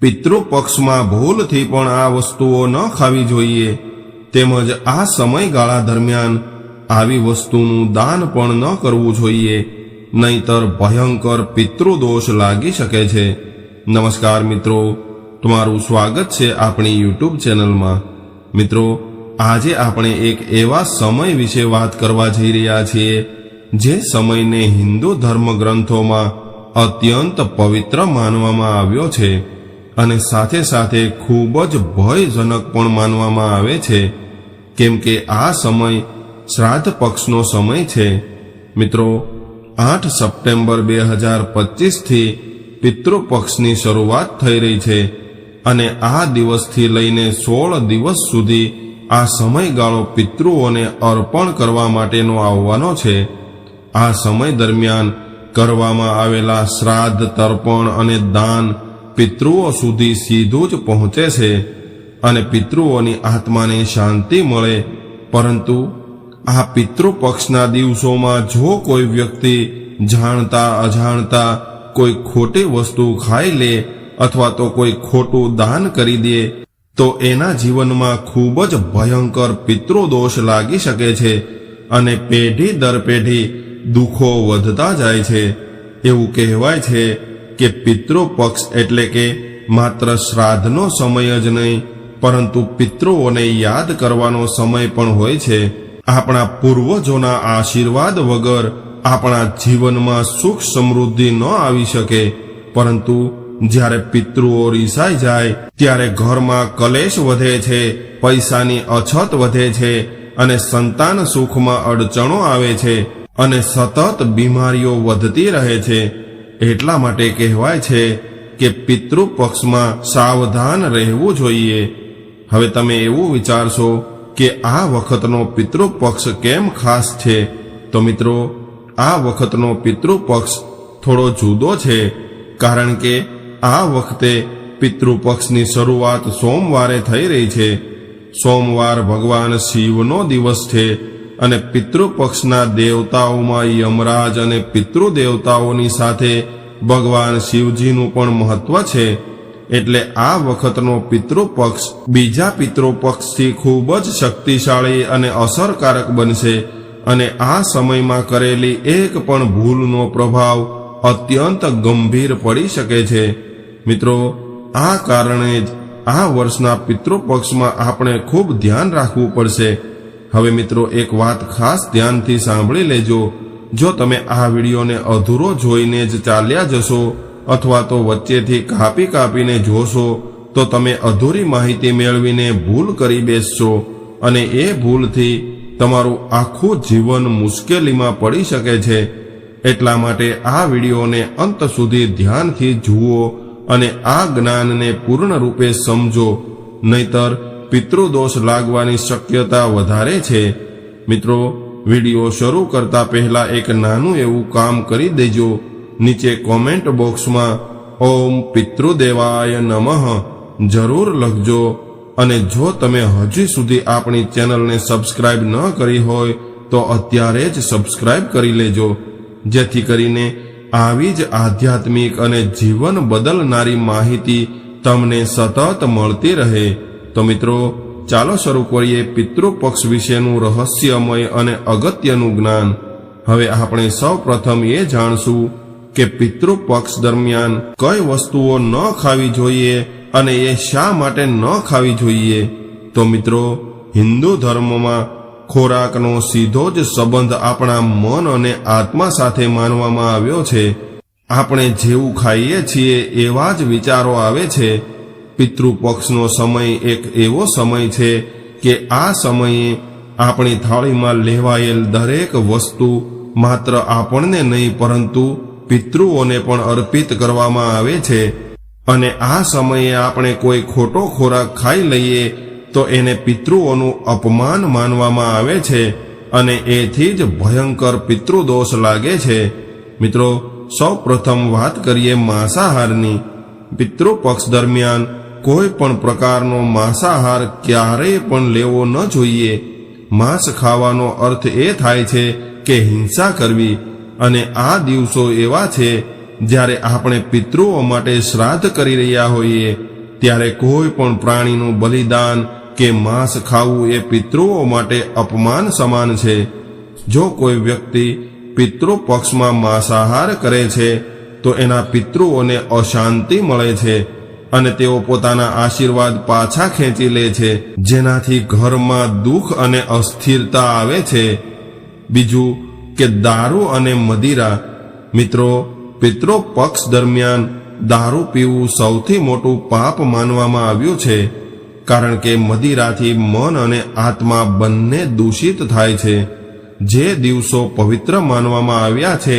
પિતૃપક્ષમાં ભૂલથી પણ આ વસ્તુઓ ન ખાવી જોઈએ. તેમજ આ સમયગાળા દરમિયાન આવી વસ્તુનું દાન પણ ન કરવું જોઈએ. નહીતર ભયંકર પિતૃદોષ લાગી શકે છે. નમસ્કાર મિત્રો, તમારું સ્વાગત છે આપણી યુટ્યુબ ચેનલમાં. મિત્રો, આજે આપણે એક એવા સમય વિશે વાત કરવા જઈ રહ્યા છીએ, જે સમયને હિન્દુ ધર્મ ગ્રંથોમાં અત્યંત પવિત્ર માનવામાં આવ્યો છે. અને સાથે સાથે ખૂબ જ ભયજનક પણ માનવામાં આવે છે, કેમ કે આ સમય શ્રાદ્ધ પક્ષનો સમય છે. મિત્રો, આઠ સપ્ટેમ્બર બે હજાર પચીસથી પિતૃપક્ષની શરૂઆત થઈ રહી છે અને આ દિવસથી લઈને સોળ દિવસ સુધી આ સમયગાળો પિતૃઓને અર્પણ કરવા માટેનો આવવાનો છે. આ સમય દરમિયાન કરવામાં આવેલા શ્રાદ્ધ, તર્પણ અને દાન પિતૃઓ સુધી સીધું જ પહોંચે છે અને પિતૃઓની આત્માને શાંતિ મળે. પરંતુ આ પિતૃપક્ષના દિવસોમાં જો કોઈ વ્યક્તિ જાણતા, અજાણતા કોઈ ખોટી વસ્તુ ખાઈ લે અથવા તો કોઈ ખોટું દાન કરી દે, તો એના જીવનમાં ખૂબ જ ભયંકર પિતૃદોષ લાગી શકે છે અને પેઢી દર પેઢી દુઃખો વધતા જાય છે. એવું કહેવાય છે કે પિતૃપક્ષ એટલે કે માત્ર શ્રાદ્ધનો સમય જ નહીં, પરંતુ પિતૃઓને યાદ કરવાનો સમય પણ હોય છે. આપણા પૂર્વજોના આશીર્વાદ વગર આપણા જીવનમાં સુખ સમૃદ્ધિ ન આવી શકે. પરંતુ જ્યારે પિતૃઓ રીસાઈ જાય, ત્યારે ઘરમાં કલેશ વધે છે, પૈસાની અછત વધે છે અને સંતાન સુખમાં અડચણો આવે છે અને સતત બીમારીઓ વધતી રહે છે. એટલા માટે કહેવાય છે કે પિતૃપક્ષમાં સાવધાન રહેવું જોઈએ. હવે તમે એવું વિચારશો કે આ વખતનો પિતૃપક્ષ કેમ ખાસ છે? તો મિત્રો, આ વખતનો પિતૃપક્ષ થોડો જુદો છે, કારણ કે આ વખતે પિતૃપક્ષની શરૂઆત સોમવારે થઈ રહી છે. સોમવાર ભગવાન શિવનો દિવસ છે અને પિતૃપક્ષના દેવતાઓમાં યમરાજ અને પિતૃદેવતાઓની સાથે ભગવાન શિવજીનું પણ મહત્વ છે. એટલે આ વખતનો પિતૃપક્ષ બીજા પિતૃપક્ષથી ખૂબ જ શક્તિશાળી અને અસરકારક બનશે અને આ સમયમાં કરેલી એક પણ ભૂલનો પ્રભાવ અત્યંત ગંભીર પડી શકે છે. મિત્રો, આ કારણે જ આ વર્ષના પિતૃપક્ષમાં આપણે ખૂબ ધ્યાન રાખવું પડશે. હવે મિત્રો, એક વાત ખાસ ધ્યાનથી સાંભળી લેજો. જો તમે આ વિડીયોને અધૂરો જોઈને જ ચાલ્યા જશો અથવા તો વચ્ચેથી કાપી કાપીને જોશો, તો તમે અધૂરી માહિતી મેળવીને ભૂલ કરી બેસશો અને એ ભૂલથી તમારું આખું જીવન મુશ્કેલીમાં પડી શકે છે. એટલા માટે આ વિડીયોને અંત સુધી ધ્યાનથી જુઓ અને આ જ્ઞાનને પૂર્ણ રૂપે સમજો. નહીતર પિતૃદોષ લાગવાની શક્યતા વધારે છે. મિત્રો, વીડિયો શરૂ કરતા પહેલા એક નાનું એવું કામ કરી દેજો. નીચે કોમેન્ટ બોક્સમાં ઓમ પિતૃદેવાય નમઃ જરૂર લખજો. અને જો તમે હજી સુધી આપણી ચેનલને સબસ્ક્રાઇબ ન કરી હોય, તો અત્યારે જ સબસ્ક્રાઇબ કરી લેજો. જેથી કરીને આવી જ આધ્યાત્મિક અને જીવન બદલનારી માહિતી તમને સતત મળતી રહે. તો મિત્રો, ચાલો શરૂ કરીએ પિતૃપક્ષ વિશેનું રહસ્યમય અને અગત્યનું જ્ઞાન. હવે આપણે સૌ પ્રથમ એ જાણશું કે પિતૃપક્ષ દરમિયાન કઈ વસ્તુઓ ન ખાવી જોઈએ અને એ શા માટે ન ખાવી જોઈએ. તો મિત્રો, હિન્દુ ધર્મમાં ખોરાકનો સીધો જ સંબંધ આપણા મન અને આત્મા સાથે માનવામાં આવ્યો છે. આપણે જેવું ખાઈએ છીએ એવા જ વિચારો આવે છે પિતૃપક્ષનો સમય એક એવો સમય છે કે આ સમયે આપણી થાળીમાં લેવાયેલ દરેક વસ્તુ માત્ર આપણને નહીં, પરંતુ પિતૃઓને પણ અર્પિત કરવામાં આવે છે. અને આ સમયે આપણે કોઈ ખોટો ખોરાક ખાઈ લઈએ તો એને પિતૃઓનું અપમાન માનવામાં આવે છે અને એથી જ ભયંકર પિતૃદોષ લાગે છે. મિત્રો સૌ પ્રથમ વાત કરીએ માંસાહારની. પિતૃપક્ષ દરમિયાન કોઈ પણ પ્રકારનો માંસાહાર ક્યારેય પણ લેવો ન જોઈએ. માંસ ખાવાનો અર્થ એ થાય છે કે હિંસા કરવી અને આ દિવસો એવા છે જ્યારે આપણે પિતૃઓ માટે શ્રાદ્ધ કરી રહ્યા હોઈએ, ત્યારે કોઈ પણ પ્રાણીનું બલિદાન કે માંસ ખાવું એ પિતૃઓ માટે અપમાન સમાન છે. જો કોઈ વ્યક્તિ પિતૃ પક્ષમાં માંસાહાર કરે છે, તો એના પિતૃઓને અશાંતિ મળે છે. અને તેઓ પોતાના આશીર્વાદ પાછા ખેંચી લે છે, જેનાથી ઘરમાં દુઃખ અને અસ્થિરતા આવે છે. બીજું કે દારૂ અને મદિરા. મિત્રો, પિતૃ પક્ષ દરમિયાન દારૂ પીવું સૌથી મોટું પાપ માનવામાં આવ્યું છે, કારણ કે મદિરાથી મન અને આત્મા બંને દૂષિત થાય છે. જે દિવસો પવિત્ર માનવામાં આવ્યા છે,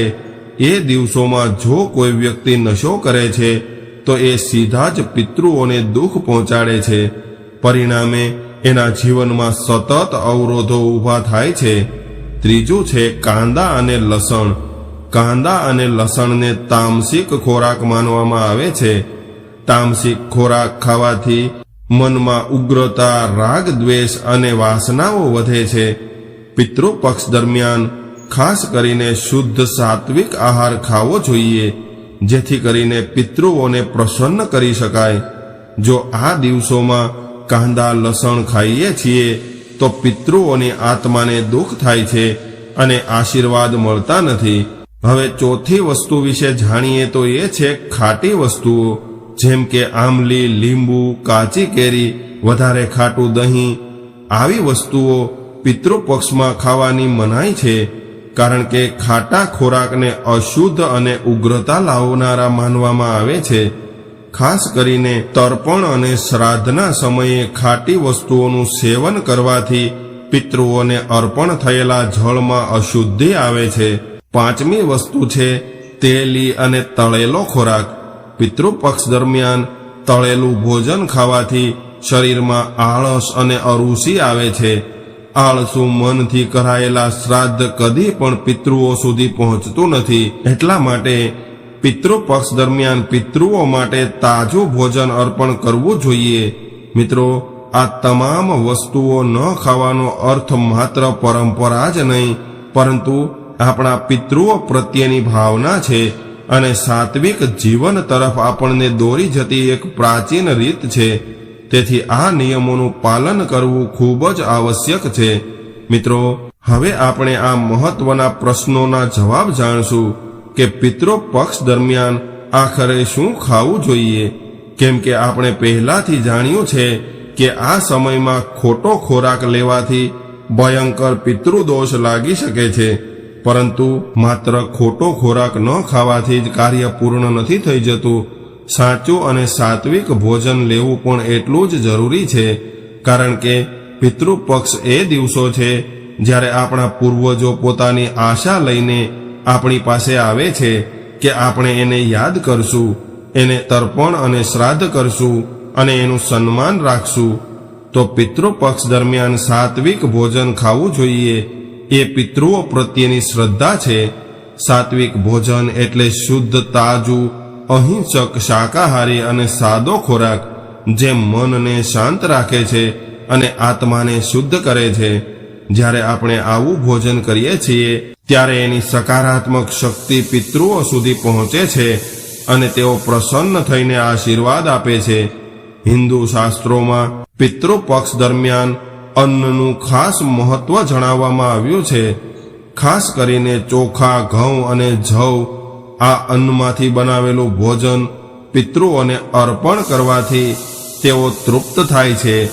એ દિવસોમાં જો કોઈ વ્યક્તિ નશો કરે છે તો એ સીધા જ પિતૃઓને દુઃખ પહોંચાડે છે. પરિણામે એના જીવનમાં સતત અવરોધો ઊભા થાય છે. ત્રીજું છે કાંદા અને લસણ. કાંદા અને લસણને તામસિક ખોરાક માનવામાં આવે છે. તામસિક ખોરાક ખાવાથી મનમાં ઉગ્રતા, રાગ, દ્વેષ અને વાસનાઓ વધે છે. પિતૃપક્ષ દરમિયાન ખાસ કરીને શુદ્ધ સાત્વિક આહાર ખાવો જોઈએ. જેથી કરીને પિતૃઓને પ્રસન્ન કરી શકાય. જો આ દિવસોમાં કાંદા, લસણ ખાઈએ છીએ, તો પિતૃઓની આત્માને દુઃખ થાય છે અને આશીર્વાદ મળતા નથી. હવે ચોથી વસ્તુ વિશે જાણીએ તો એ છે ખાટી વસ્તુઓ, જેમ કે આમલી લીંબુ, કાચી કેરી, વધારે ખાટું દહીં. આવી વસ્તુઓ પિતૃપક્ષમાં ખાવાની મનાઈ છે. કારણ કે ખાટા ખોરાકને અશુદ્ધ અને ઉગ્રતા લાવનારા માનવામાં આવે છે. ખાસ કરીને તર્પણ અને શ્રાદ્ધના સમયે ખાટી વસ્તુઓનું સેવન કરવાથી પિતૃઓને અર્પણ થયેલા જળમાં અશુદ્ધિ આવે છે. પાંચમી વસ્તુ છે તેલી અને તળેલો ખોરાક. પિતૃપક્ષ દરમિયાન તળેલું ભોજન ખાવાથી શરીરમાં આળસ અને અરુચિ આવે છે. આળસુ મનથી કરાયેલા શ્રાદ્ધ કદી પણ પિતૃઓ સુધી પહોંચતું નથી. એટલા માટે પિતૃપક્ષ દરમિયાન પિતૃઓ માટે તાજું ભોજન અર્પણ કરવું જોઈએ. મિત્રો, આ તમામ વસ્તુઓ ન ખાવાનો અર્થ માત્ર પરંપરા જ નહીં, પરંતુ આપણા પિતૃઓ પ્રત્યેની ભાવના છે અને સાત્વિક જીવન તરફ આપણને દોરી જતી એક પ્રાચીન રીત છે. તેથી આ નિયમોનું પાલન કરવું ખૂબ જ આવશ્યક છે. મિત્રો, હવે આપણે આ મહત્વના પ્રશ્નોના જવાબ જાણશું કે પિતૃ પક્ષ દરમિયાન આખરે શું ખાવું જોઈએ. કેમ કે આપણે પહેલાથી જાણ્યું છે કે આ સમયમાં ખોટો ખોરાક લેવાથી ભયંકર પિતૃદોષ લાગી શકે છે. પરંતુ માત્ર ખોટો ખોરાક ન ખાવાથી જ કાર્ય પૂર્ણ નથી થઈ જતું. સાચું અને સાત્વિક ભોજન લેવું પણ એટલું જ જરૂરી છે, કારણ કે પિતૃપક્ષ એ દિવસો છે જ્યારે આપણા પૂર્વજો પોતાની આશા લઈને આપણી પાસે આવે છે કે આપણે એને યાદ કરશું, એને તર્પણ અને શ્રાદ્ધ કરશું અને એનું સન્માન રાખશું. તો પિતૃપક્ષ દરમિયાન સાત્વિક ભોજન ખાવું જોઈએ, એ પિતૃઓ પ્રત્યેની શ્રદ્ધા છે. સાત્વિક ભોજન એટલે શુદ્ધ તાજું અહિંસક શાકાહારી અને સાદો ખોરાક જે મનને શાંત રાખે છે અને આત્માને શુદ્ધ કરે છે, જ્યારે આપણે આવું ભોજન કરીએ છીએ, ત્યારે એની સકારાત્મક શક્તિ પિતૃઓ સુધી પહોંચે છે અને તેઓ પ્રસન્ન થઈને આશીર્વાદ આપે છે. હિન્દુ શાસ્ત્રોમાં પિતૃપક્ષ દરમિયાન અન્નનું ખાસ મહત્વ જણાવવામાં આવ્યું છે. ખાસ કરીને ચોખા, ઘઉં અને જવ આ અન્નમાંથી બનાવેલું ભોજન પિતૃઓને અર્પણ કરવાથી તેઓ તૃપ્ત થાય છે.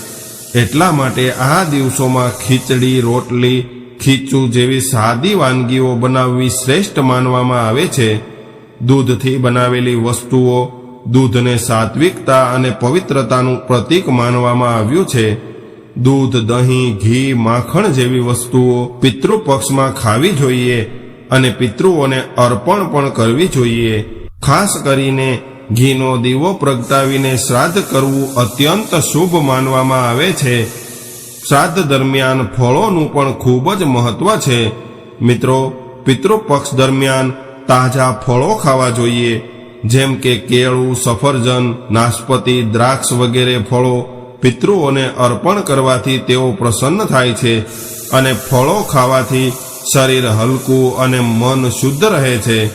એટલા માટે આ દિવસોમાં ખીચડી, રોટલી, ખીચું જેવી સાદી વાનગીઓ બનાવવી શ્રેષ્ઠ માનવામાં આવે છે. દૂધથી બનાવેલી વસ્તુઓ દૂધને સાત્વિકતા અને પવિત્રતાનું પ્રતીક માનવામાં આવ્યું છે. દૂધ, દહીં, ઘી, માખણ જેવી વસ્તુઓ પિતૃપક્ષમાં ખાવી જોઈએ. અને પિતૃઓને અર્પણ પણ કરવી જોઈએ. ખાસ કરીને ઘીનો દીવો પ્રગટાવીને શ્રાદ્ધ કરવું અત્યંત શુભ માનવામાં આવે છે. શ્રાદ્ધ દરમિયાન ફળોનું પણ ખૂબ જ મહત્વ છે. મિત્રો, પિતૃપક્ષ દરમિયાન તાજા ફળો ખાવા જોઈએ. જેમ કે કેળું, સફરજન, નાશપતિ, દ્રાક્ષ વગેરે ફળો પિતૃઓને અર્પણ કરવાથી તેઓ પ્રસન્ન થાય છે અને ફળો ખાવાથી શરીર હલકું અને મન શુદ્ધ રહે છે.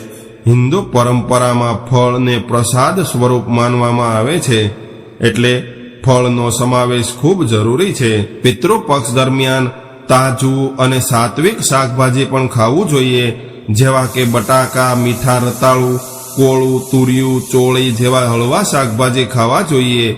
હિન્દુ પરંપરામાં ફળને પ્રસાદ સ્વરૂપ માનવામાં આવે છે. એટલે ફળનો સમાવેશ ખૂબ જરૂરી છે. પિતૃ પક્ષ દરમિયાન તાજું અને સાત્વિક શાકભાજી પણ ખાવું જોઈએ, જેવા કે બટાકા, મીઠા રતાળું, કોળું, તુરિયું, ચોળી જેવા હળવા શાકભાજી ખાવા જોઈએ.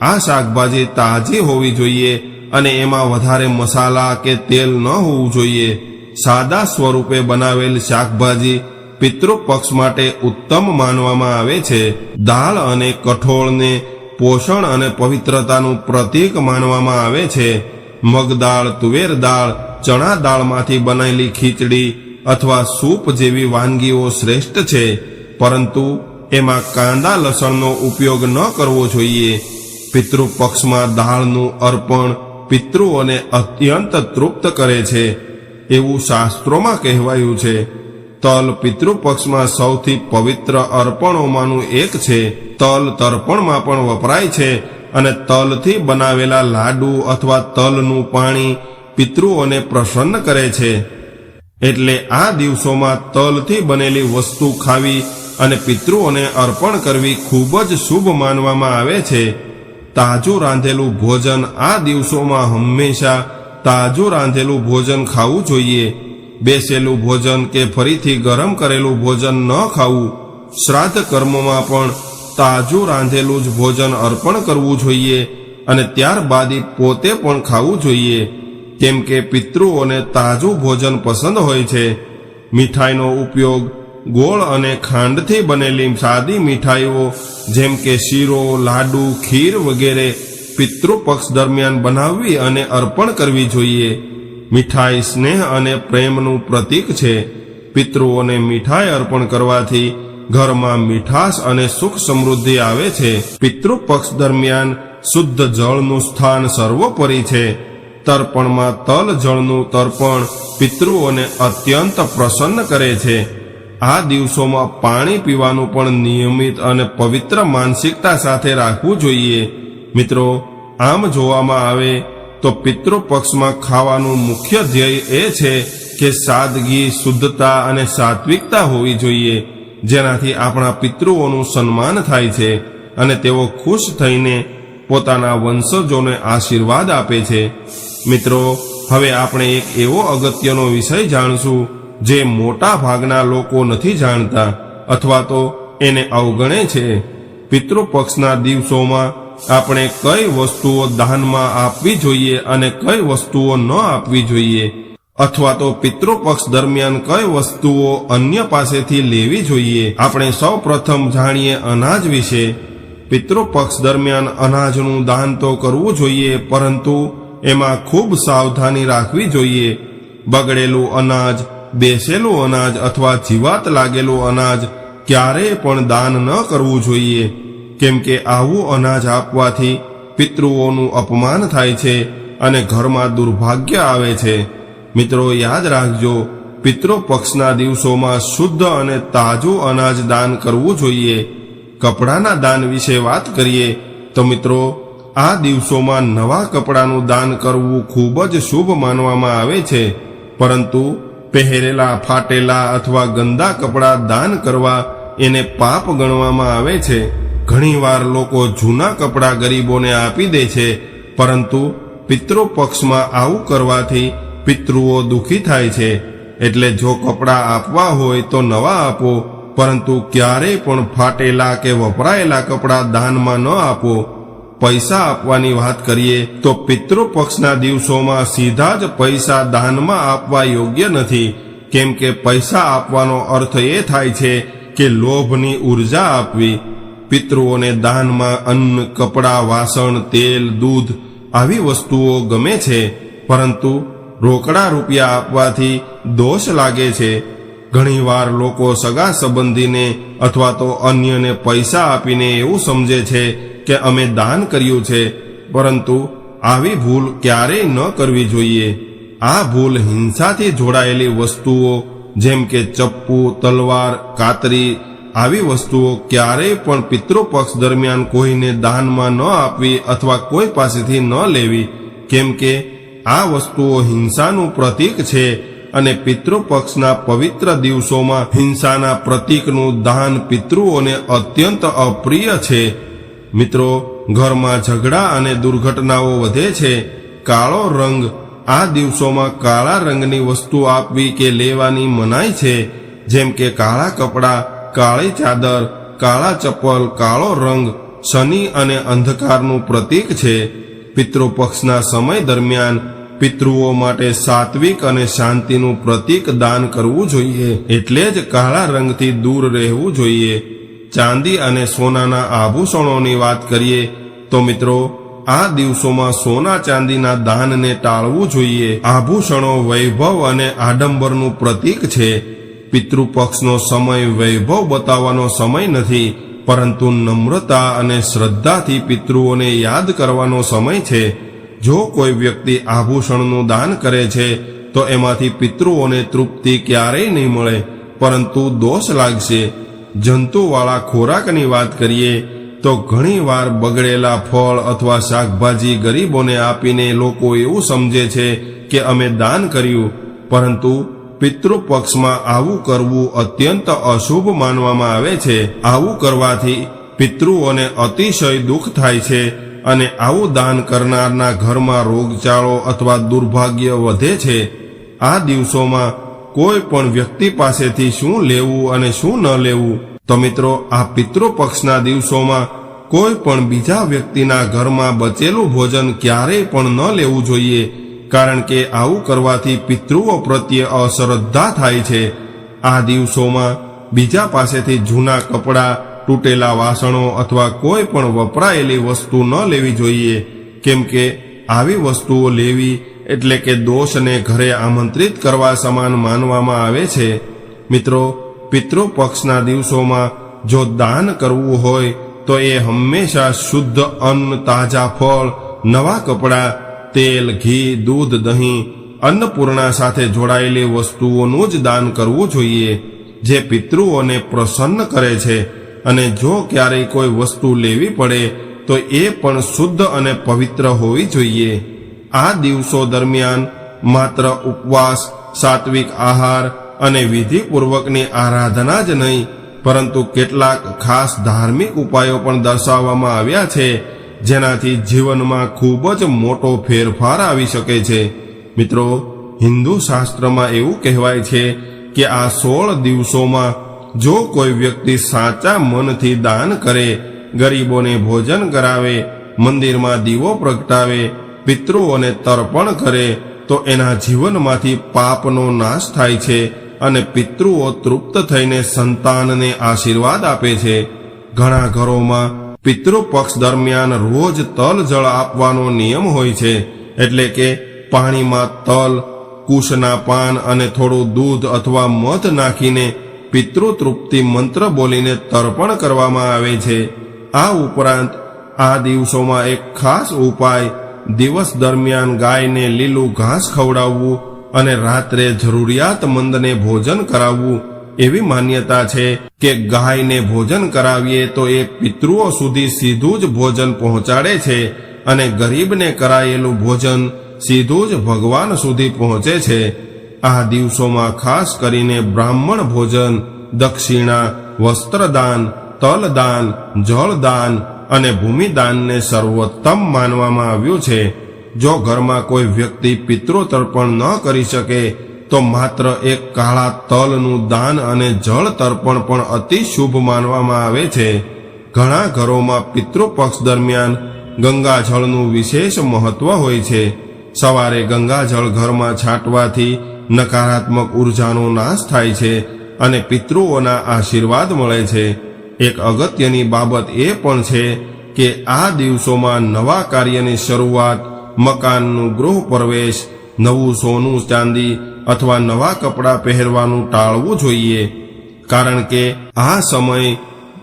આ શાકભાજી તાજી હોવી જોઈએ અને એમાં વધારે મસાલા કે તેલ ન હોવું જોઈએ. સાદા સ્વરૂપે બનાવેલ શાકભાજી પિતૃ પક્ષ માટે ઉત્તમ માનવામાં આવે છે. દાળ અને કઠોળને પોષણ અને પવિત્રતાનું પ્રતીક માનવામાં આવે છે. મગદાળ તુવેર દાળ, ચણા દાળમાંથી બનાવેલી ખીચડી અથવા સૂપ જેવી વાનગીઓ શ્રેષ્ઠ છે. પરંતુ એમાં કાંદા લસણનો ઉપયોગ ન કરવો જોઈએ. પિતૃ પક્ષમાં દાળનું અર્પણ પિતૃઓને અત્યંત તૃપ્ત કરે છે. એવું શાસ્ત્રોમાં કહેવાયું છે, તલ પિતૃપક્ષમાં સૌથી પવિત્ર અર્પણોમાંનું એક છે. તલ તર્પણમાં પણ વપરાય છે અને તલથી બનાવેલા લાડુ અથવા તલનું પાણી પિતૃઓને પ્રસન્ન કરે છે. એટલે આ દિવસોમાં તલથી બનેલી વસ્તુ ખાવી અને પિતૃઓને અર્પણ કરવી ખૂબ જ શુભ માનવામાં આવે છે. તાજું રાંધેલું ભોજન આ દિવસોમાં હંમેશા તાજું રાંધેલું ભોજન ખાવું જોઈએ. બેસેલું ભોજન કે ફરીથી ગરમ કરેલું ભોજન ન ખાવું. શ્રાદ્ધ કર્મમાં પણ તાજું રાંધેલું જ ભોજન અર્પણ કરવું જોઈએ અને ત્યારબાદ પોતે પણ ખાવું જોઈએ. કેમ કે પિતૃઓને તાજું ભોજન પસંદ હોય છે. મીઠાઈનો ઉપયોગ ગોળ અને ખાંડથી બનેલી સાદી મીઠાઈઓ જેમ કે શીરો, લાડુ, ખીર વગેરે પિતૃ પક્ષ દરમિયાન બનાવવી અને અર્પણ કરવી જોઈએ. મીઠાઈ સ્નેહ અને પ્રેમનું પ્રતીક છે. પિતૃઓને મીઠાઈ અર્પણ કરવાથી ઘરમાં મીઠાશ અને સુખ સમૃદ્ધિ આવે છે. પિતૃપક્ષ દરમિયાન શુદ્ધ જળનું સ્થાન સર્વોપરી છે. તર્પણમાં તલ જળનું તર્પણ પિતૃઓને અત્યંત પ્રસન્ન કરે છે. આ દિવસોમાં પાણી પીવાનું પણ નિયમિત અને પવિત્ર માનસિકતા સાથે રાખવું જોઈએ. મિત્રો, આમ જોવામાં આવે તો પિતૃ પક્ષમાં ખાવાનું મુખ્ય ધ્યેય એ છે કે સાદગી, શુદ્ધતા અને સાત્વિકતા હોવી જોઈએ, જેનાથી આપણા પિતૃઓનું સન્માન થાય છે અને તેઓ ખુશ થઈને પોતાના વંશજોને આશીર્વાદ આપે છે. મિત્રો, હવે આપણે એક એવો અગત્યનો વિષય જાણશું જે મોટા ભાગના લોકો નથી જાણતા અથવા તો એને અવગણે છે. પિતૃપક્ષના દિવસોમાં આપણે કઈ વસ્તુઓ દાનમાં આપવી જોઈએ અને કઈ વસ્તુઓ ન આપવી જોઈએ? અથવા તો પિતૃપક્ષ દરમિયાન કઈ વસ્તુઓ અન્ય પાસેથી લેવી જોઈએ? આપણે સૌ પ્રથમ જાણીએ અનાજ વિશે. પિતૃપક્ષ દરમિયાન અનાજનું દાન તો કરવું જોઈએ, પરંતુ એમાં ખૂબ સાવધાની રાખવી જોઈએ. બગડેલું અનાજ, બેસેલું અનાજ અથવા જીવાત લાગેલું અનાજ ક્યારેય પણ દાન ન કરવું જોઈએ. કેમ કે આવું અનાજ આપવાથી પિતૃઓનું અપમાન થાય છે અને ઘરમાં દુર્ભાગ્ય આવે છે. મિત્રો, યાદ રાખજો, પિતૃ પક્ષના દિવસોમાં શુદ્ધ અને તાજું અનાજ દાન કરવું જોઈએ. કપડાના દાન વિશે વાત કરીએ, તો મિત્રો, આ દિવસોમાં નવા કપડાનું દાન કરવું ખૂબ જ શુભ માનવામાં આવે છે. પરંતુ પહેરેલા, ફાટેલા અથવા ગંદા કપડાં દાન કરવા એને પાપ ગણવામાં આવે છે. ઘણીવાર લોકો જૂના કપડાં ગરીબોને આપી દે છે, પરંતુ પિતૃ પક્ષમાં આવું કરવાથી પિતૃઓ દુઃખી થાય છે. એટલે જો કપડાં આપવા હોય તો નવા આપો, પરંતુ ક્યારેય પણ ફાટેલા કે વપરાયેલા કપડાં દાનમાં ન આપો. પૈસા આપવાની વાત કરીએ તો પિતૃ પક્ષના દિવસોમાં સીધા જ પૈસા દાનમાં આપવા યોગ્ય નથી. કેમ કે પૈસા આપવાનો અર્થ એ થાય છે કે લોભની ઊર્જા આપવી. પિતૃઓને દાનમાં અન્ન, કપડાં, વાસણ, તેલ, દૂધ આવી વસ્તુઓ ગમે છે, પરંતુ રોકડા રૂપિયા આપવાથી દોષ લાગે છે. ઘણીવાર લોકો સગા સંબંધીને અથવા તો અન્યને પૈસા આપીને એવું સમજે છે કે અમે દાન કર્યું છે, પરંતુ આવી ભૂલ ક્યારેય ન કરવી જોઈએ. આ ભૂલ હિંસાથી જોડાયેલી વસ્તુઓ જેમ કે ચપ્પુ, તલવાર, કાતરી આવી વસ્તુઓ ક્યારેય પણ પિતૃપક્ષ દરમિયાન કોઈને દાનમાં ન આપવી અથવા કોઈ પાસેથી ન લેવી, કેમ કે આ વસ્તુઓ હિંસાનું પ્રતીક છે અને પિતૃપક્ષના પવિત્ર દિવસોમાં હિંસાના પ્રતીકનું દાન પિતૃઓને અત્યંત અપ્રિય છે. મિત્રો, ઘરમાં ઝઘડા અને દુર્ઘટનાઓ વધે છે. કાળો રંગ આ દિવસોમાં કાળા રંગની વસ્તુ આપવી કે લેવાની મનાઈ છે. જેમ કે કાળા કપડાં કાળી ચાદર, કાળા ચપ્પલ, કાળો રંગ, શનિ અને અંધકારનું પ્રતીક છે. પિતૃપક્ષના સમય દરમિયાન પિતૃઓ માટે સાત્વિક અને શાંતિનું પ્રતીક દાન કરવું જોઈએ. એટલે જ કાળા રંગથી દૂર રહેવું જોઈએ. ચાંદી અને સોનાના આભૂષણોની વાત કરીએ, તો મિત્રો, આ દિવસોમાં સોના ચાંદીના દાનને ટાળવું જોઈએ. આભૂષણો વૈભવ અને આડંબરનું પ્રતીક છે. પિતૃપક્ષનો સમય વૈભવ બતાવવાનો સમય નથી, પરંતુ નમ્રતા અને શ્રદ્ધાથી પિતૃઓને યાદ કરવાનો સમય છે. જો કોઈ વ્યક્તિ આભૂષણનું દાન કરે છે, તો એમાંથી પિતૃઓને તૃપ્તિ ક્યારેય નહીં મળે, પરંતુ દોષ લાગશે. જંતુવાળા ખોરાકની વાત કરીએ, તો ઘણીવાર બગડેલા ફળ અથવા શાકભાજી ગરીબોને આપીને લોકો એવું સમજે છે કે અમે દાન કર્યું, પરંતુ પિતૃપક્ષમાં આવું કરવું અત્યંત અશુભ માનવામાં આવે છે. આવું કરવાથી પિતૃઓને અતિશય દુઃખ થાય છે અને આવું દાન કરનારના ઘરમાં રોગચાળો અથવા દુર્ભાગ્ય વધે છે. આ દિવસોમાં કોઈ પણ વ્યક્તિ પાસેથી શું લેવું અને શું ન લેવું? તો મિત્રો, આ પિતૃપક્ષના દિવસોમાં કોઈ પણ બીજા વ્યક્તિના ઘરમાં બચેલું ભોજન ક્યારેય પણ ન લેવું જોઈએ. કારણ કે આવું કરવાથી પિતૃઓ પ્રત્યે અશ્રદ્ધા થાય છે. આ દિવસોમાં બીજા પાસેથી જૂના કપડાં, તૂટેલા વાસણો અથવા કોઈ પણ વપરાયેલી વસ્તુ ન લેવી જોઈએ. કેમ કે આવી વસ્તુઓ લેવી એટલે કે દોષને ઘરે આમંત્રિત કરવા સમાન માનવામાં આવે છે. મિત્રો પિતૃપક્ષના દિવસોમાં જો દાન કરવું હોય તો એ હંમેશા શુદ્ધ અન્ન, તાજા ફળ, નવા કપડાં તેલ, ઘી, દૂધ, દહીં, અન્નપૂર્ણા સાથે જોડાયેલી વસ્તુઓનું જ દાન કરવું જોઈએ, જે પિતૃઓને પ્રસન્ન કરે છે. અને જો ક્યારેય કોઈ વસ્તુ લેવી પડે, તો એ પણ શુદ્ધ અને પવિત્ર હોવી જોઈએ. આ દિવસો દરમિયાન માત્ર ઉપવાસ, સાત્વિક આહાર અને વિધિપૂર્વકની આરાધના જ નહીં, પરંતુ કેટલાક ખાસ ધાર્મિક ઉપાયો પણ દર્શાવવામાં આવ્યા છે. જેનાથી જીવનમાં ખૂબ જ મોટો ફેરફાર આવી શકે છે. મિત્રો, હિન્દુ શાસ્ત્રમાં એવું કહેવાય છે કે આ સોળ દિવસોમાં જો કોઈ વ્યક્તિ સાચા મનથી દાન કરે, ગરીબોને ભોજન કરાવે, મંદિરમાં દીવો પ્રગટાવે, પિતૃઓને તર્પણ કરે, તો એના જીવનમાંથી પાપનો નાશ થાય છે અને પિતૃઓ તૃપ્ત થઈને સંતાનને આશીર્વાદ આપે છે. ઘણા ઘરોમાં પિતૃપક્ષ દરમિયાન રોજ તલ જળ આપવાનો નિયમ હોય છે, એટલે કે પાણીમાં તલ, કુશના પાન અને થોડું દૂધ અથવા મધ નાખીને પિતૃતૃપ્તિ મંત્ર બોલીને તર્પણ કરવામાં આવે છે. આ ઉપરાંત આ દિવસોમાં એક ખાસ ઉપાય, દિવસ દરમિયાન ગાયને લીલું ઘાસ ખવડાવવું અને રાત્રે જરૂરિયાતમંદને ભોજન કરાવવું એવી માન્યતા છે કે ગાયને ભોજન કરાવીએ તો એ પિતૃઓ સુધી સીધું જ ભોજન પહોંચાડે છે અને ગરીબને કરાયેલું ભોજન સીધું જ ભગવાન સુધી પહોંચે છે. આ દિવસોમાં ખાસ કરીને બ્રાહ્મણ ભોજન, દક્ષિણા, વસ્ત્રદાન, તલદાન, જળદાન અને ભૂમિદાનને સર્વોત્તમ માનવામાં આવ્યું છે. જો ઘરમાં કોઈ વ્યક્તિ પિતૃ તર્પણ ન કરી શકે તો માત્ર એક કાળા તલનું દાન અને જળ તર્પણ પણ અતિ શુભ માનવામાં આવે છે. ઘણા ઘરોમાં પિતૃપક્ષ દરમિયાન ગંગાજળનું વિશેષ મહત્વ હોય છે. સવારે ગંગાજળ ઘરમાં છાંટવાથી નકારાત્મક ઉર્જાનો નાશ થાય છે અને પિતૃઓના આશીર્વાદ મળે છે. એક અગત્યની બાબત એ પણ છે કે આ દિવસોમાં નવા કાર્યની શરૂઆત, મકાનનું ગૃહ પ્રવેશ, નવું સોનું ચાંદી અથવા નવા કપડાં પહેરવાનું ટાળવું જોઈએ. કારણ કે આ સમય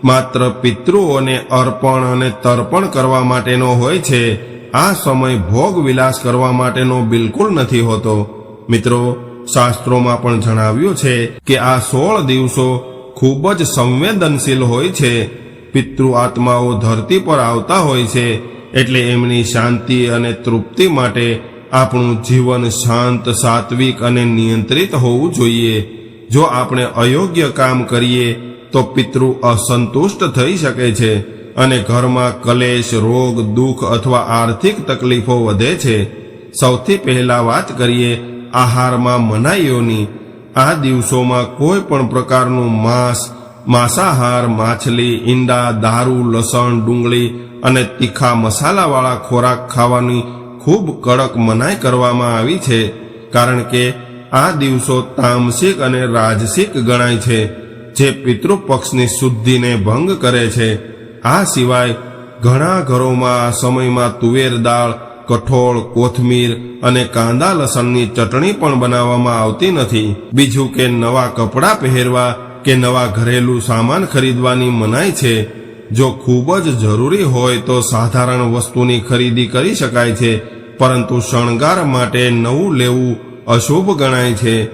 માત્ર પિતૃઓને અર્પણ અને તર્પણ કરવા માટેનો હોય છે. આ સમય ભોગ વિલાસ કરવા માટેનો બિલકુલ નથી હોતો. મિત્રો, શાસ્ત્રોમાં પણ જણાવ્યું છે કે આ સોળ દિવસો ખૂબ જ સંવેદનશીલ હોય છે. પિતૃ આત્માઓ ધરતી પર આવતા હોય છે, એટલે એમની શાંતિ અને તૃપ્તિ માટે આપણું જીવન શાંત, સાત્વિક અને નિયંત્રિત હોવું જોઈએ. જો આપણે અયોગ્ય કામ કરીએ, તો પિતૃ અસંતુષ્ટ થઈ શકે છે અને ઘરમાં કલેશ, રોગ, દુઃખ અથવા આર્થિક તકલીફો વધે છે. સૌથી પહેલા વાત કરીએ આહારમાં મનાઈઓની. આ દિવસોમાં કોઈ પણ પ્રકારનું માંસ, માંસાહાર, માછલી, ઈંડા, દારૂ, લસણ, ડુંગળી અને તીખા મસાલાવાળા ખોરાક ખાવાની ખૂબ કડક મનાઈ કરવામાં આવી છે, કારણ કે આ દિવસો તામસિક અને રાજસિક ગણાય છે, જે પિતૃપક્ષની શુદ્ધિને ભંગ કરે છે. આ સિવાય ઘણા ઘરોમાં આ સમયમાં તુવેર દાળ, કઠોળ, કોથમીર અને કાંદા લસણની ચટણી પણ બનાવવામાં આવતી નથી. બીજું કે નવા કપડાં પહેરવા કે નવા ઘરેલું સામાન ખરીદવાની મનાઈ છે જો ખૂબ જ જરૂરી હોય તો સાધારણ વસ્તુની ખરીદી કરી શકાય છે, પરંતુ શણગાર માટે નવું લેવું અશુભ ગણાય છે.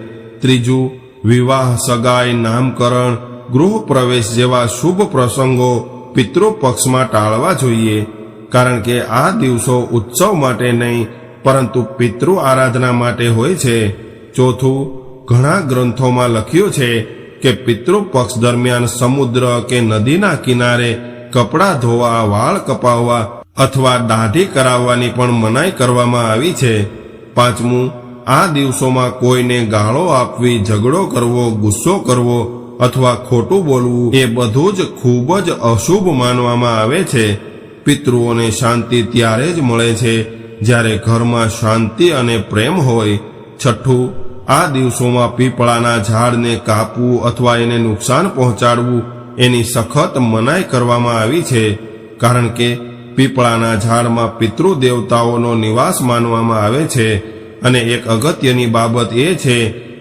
ત્રીજું, વિવાહ, સગાઈ, નામકરણ, ગૃહ પ્રવેશ જેવા શુભ પ્રસંગો પિતૃપક્ષમાં ટાળવા જોઈએ. કારણ કે આ દિવસો ઉત્સવ માટે નહીં, પરંતુ પિતૃ આરાધના માટે હોય છે. ચોથું, ઘણા ગ્રંથોમાં લખ્યું છે કે પિતૃપક્ષ દરમિયાન સમુદ્ર કે નદીના કિનારે કપડાં ધોવા, વાળ કપાવવા અથવા દાઢી કરાવવાની પણ મનાઈ કરવામાં આવી છે. પાંચમું, આ દિવસોમાં કોઈને ગાળો આપવી, ઝઘડો કરવો, ગુસ્સો કરવો અથવા ખોટું બોલવું એ બધું જ ખૂબ જ અશુભ માનવામાં આવે છે. પિતૃઓને શાંતિ ત્યારે જ મળે છે જ્યારે ઘરમાં શાંતિ અને પ્રેમ હોય. છઠ્ઠું આ દિવસોમાં પીપળાના ઝાડને કાપવું અથવા એને નુકસાન પહોંચાડવું એની સખત મનાઈ કરવામાં આવી છે, કારણ કે પીપળાના ઝાડમાં પિતૃ દેવતાઓનો નિવાસ માનવામાં આવે છે. અને એક અગત્યની બાબત એ છે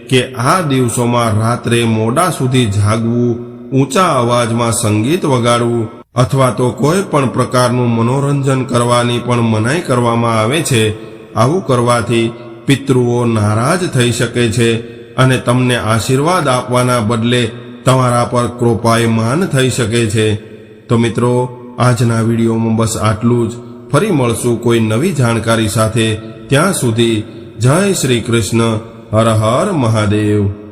કે આ દિવસોમાં રાત્રે મોડા સુધી જાગવું, ઊંચા અવાજમાં સંગીત વગાડવું અથવા તો કોઈ પણ પ્રકારનું મનોરંજન કરવાની પણ મનાઈ કરવામાં આવે છે. આવું કરવાથી પિતૃઓ નારાજ થઈ શકે છે અને તમને આશીર્વાદ આપવાના બદલે તમારા પર કૃપાયમાન થઈ શકે છે. તો મિત્રો, આજના વિડીયોમાં બસ આટલું જ. ફરી મળશું કોઈ નવી જાણકારી સાથે. ત્યાં સુધી જય શ્રી કૃષ્ણ. હર હર મહાદેવ.